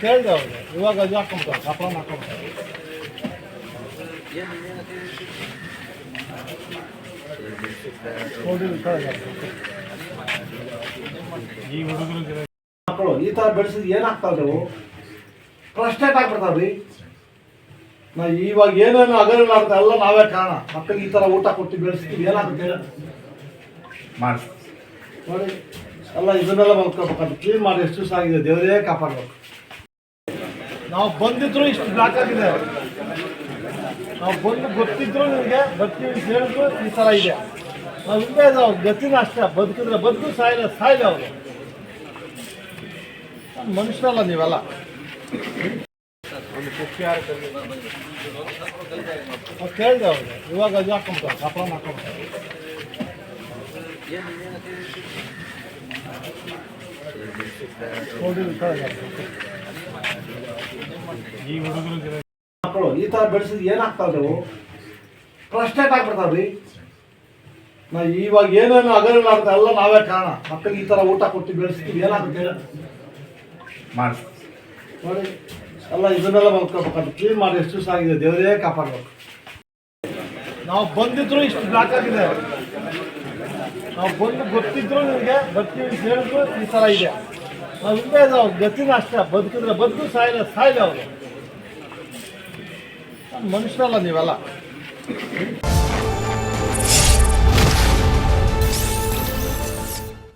ಕೇಳಿದೆ ಅವ್ರಿಗೆ ಇವಾಗ ಅದು ಹಾಕೊಂತಾರೆ ಕಪಳ ಹಾಕೊಂತಾರೆ ಈ ಮಕ್ಕಳು ಈ ಥರ ಬೆಳೆಸಿದ್ ಏನಾಗ್ತಾವ್ರಿ ನೀವು ಫ್ರಸ್ಟ್ರೇಟ್ ಆಗ್ಬಿಡ್ತಾವ್ರಿ ನಾ ಇವಾಗ ಏನೇನು ಅಗಲ ಅಂತ ಎಲ್ಲ ನಾವೇ ಕಾರಣ. ಮಕ್ಕಳಿಗೆ ಈ ಥರ ಊಟ ಕೊಟ್ಟು ಬೆಳೆಸ್ತೀವಿ ಏನಾಗುತ್ತೆ? ಮಾಡಿ ನೋಡಿ ಎಲ್ಲ ಇದನ್ನೆಲ್ಲ ಮಲ್ಕೋಬೇಕಂತ ಕ್ಲೀನ್ ಮಾಡಿ ಎಷ್ಟು ದಿವಸ ಆಗಿದೆ ದೇವರೇ ಕಾಪಾಡಬೇಕು. ನಾವು ಬಂದಿದ್ರು ಇಷ್ಟು ಬ್ಲಾಕ್ ಆಗಿದೆ. ನಾವು ಬಂದು ಗೊತ್ತಿದ್ರು ನಿಮಗೆ ಬರ್ತೀವಿ ಅಂತ ಹೇಳಿದ್ರು ಈ ಥರ ಇದೆ. ನಾವು ಹಿಂದೆ ನಾವು ಗತಿನ ಅಷ್ಟೇ. ಬದುಕಿದ್ರೆ ಬದುಕು ಸಾಯಿಲ್ಲ ಸಾಯಿಲ್ಲ ಅವರು. ಮನುಷ್ಯರಲ್ಲ ನೀವೆಲ್ಲ. ನಾವು ಕೇಳಿದೆ ಅವ್ರಿಗೆ. ಇವಾಗ ಅದು ಹಾಕೊಂತಾರೆ ಕಪಳ ಹಾಕೊಂತಾರೆ ಮಕ್ಕಳು ಈ ಥರ ಬೆಳೆಸಿದ್ ಏನಾಗ್ತಾವ್ರಿ ಅವು ಫ್ರಸ್ಟ್ರೇಟ್ ಆಗ್ಬಿಡ್ತಾವ್ರಿ ನಾ ಇವಾಗ ಏನೇನು ಅಗಲಿಲ್ಲ ಅಂತ ಎಲ್ಲ ನಾವೇ ಕಾರಣ. ಮಕ್ಕಳಿಗೆ ಈ ಥರ ಊಟ ಕೊಟ್ಟು ಬೆಳೆಸ್ತೀವಿ ಏನಾಗುತ್ತೆ? ಮಾಡಿ ನೋಡಿ ಎಲ್ಲ ಇದನ್ನೆಲ್ಲ ಮಲ್ಕೋಬೇಕಂತ ಕ್ಲೀನ್ ಮಾಡಿ ಎಷ್ಟು ದಿವಸ ಆಗಿದೆ ದೇವರೇ ಕಾಪಾಡ್ಬೇಕು. ನಾವು ಬಂದಿದ್ರು ಇಷ್ಟು ಬ್ಲಾಕ್ ಆಗಿದೆ. ನಾವು ಬಂದು ಗೊತ್ತಿದ್ರು ನಿಮಗೆ, ಬರ್ತೀವಿ ಅಂತ ಹೇಳಿದ್ರು ಈ ಥರ ಇದೆ. ನಾವು ಹಿಂದೆ ನಾವು ಗತಿನ ಅಷ್ಟೇ, ಬದುಕಿದ್ರೆ ಬದುಕು ಸಾಯಿಲ್ಲ ಸಾಯಿಲ್ಲ ಅವರು. ಮನುಷ್ಯರಲ್ಲ ನೀವೆಲ್ಲ.